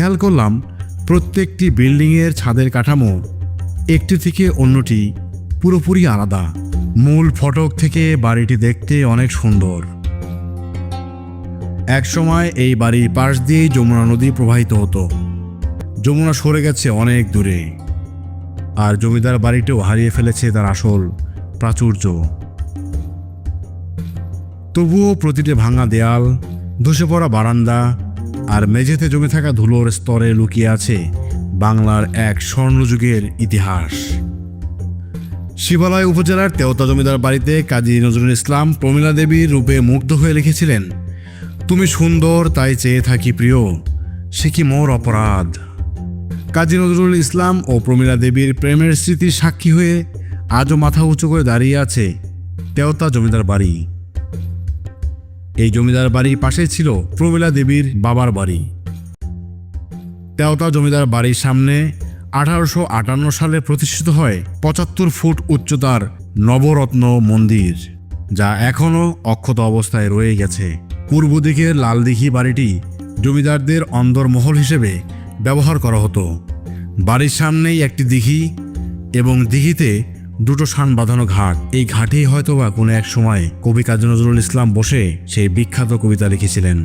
খেয়াল করলাম, প্রত্যেকটি বিল্ডিংয়ের ছাদের কাঠামো একটি থেকে অন্যটি পুরোপুরি আলাদা। মূল ফটক থেকে বাড়িটি দেখতে অনেক সুন্দর। একসময় এই বাড়ির পাশ দিয়েই যমুনা নদী প্রবাহিত হতো। যমুনা সরে গেছে অনেক দূরে। আর জমিদার বাড়িটিও হারিয়ে ফেলেছে তার আসল প্রাচুর্য। তবুও প্রতিটি ভাঙা দেয়াল, ধসে পড়া বারান্দা আর মেঝেতে জমে থাকা ধুলোর স্তরে লুকিয়ে আছে বাংলার এক স্বর্ণযুগের ইতিহাস। শিবালয় উপজেলার তেওতা জমিদার বাড়িতে কাজী নজরুল ইসলাম প্রমীলা দেবীর রূপে মুগ্ধ হয়ে লিখেছিলেন, তুমি সুন্দর, তাই চেয়ে থাকি প্রিয়, সে কি মোর অপরাধ? কাজী নজরুল ইসলাম ও প্রমীলা দেবীর প্রেমের স্মৃতির সাক্ষী হয়ে আজও মাথা উঁচু করে দাঁড়িয়ে আছে তেওতা জমিদার বাড়ি। এই জমিদার বাড়ির পাশে ছিল প্রমীলা দেবীর বাবার বাড়ি। তেওতা জমিদার বাড়ির সামনে আঠারোশো আটান্ন সালে প্রতিষ্ঠিত হয় পঁচাত্তর ফুট উচ্চতার নবরত্ন মন্দির, যা এখনও অক্ষত অবস্থায় রয়ে গেছে। পূর্ব দিকের লালদিঘি বাড়িটি জমিদারদের অন্দরমহল হিসেবে ব্যবহার করা হতো। বাড়ির সামনেই একটি দিঘি এবং দিঘিতে দুটো শান বাঁধানো ঘাট। এই ঘাটেই হয়তোবা কোনো এক সময় কবি কাজী নজরুল ইসলাম বসে সেই বিখ্যাত কবিতা লিখেছিলেন।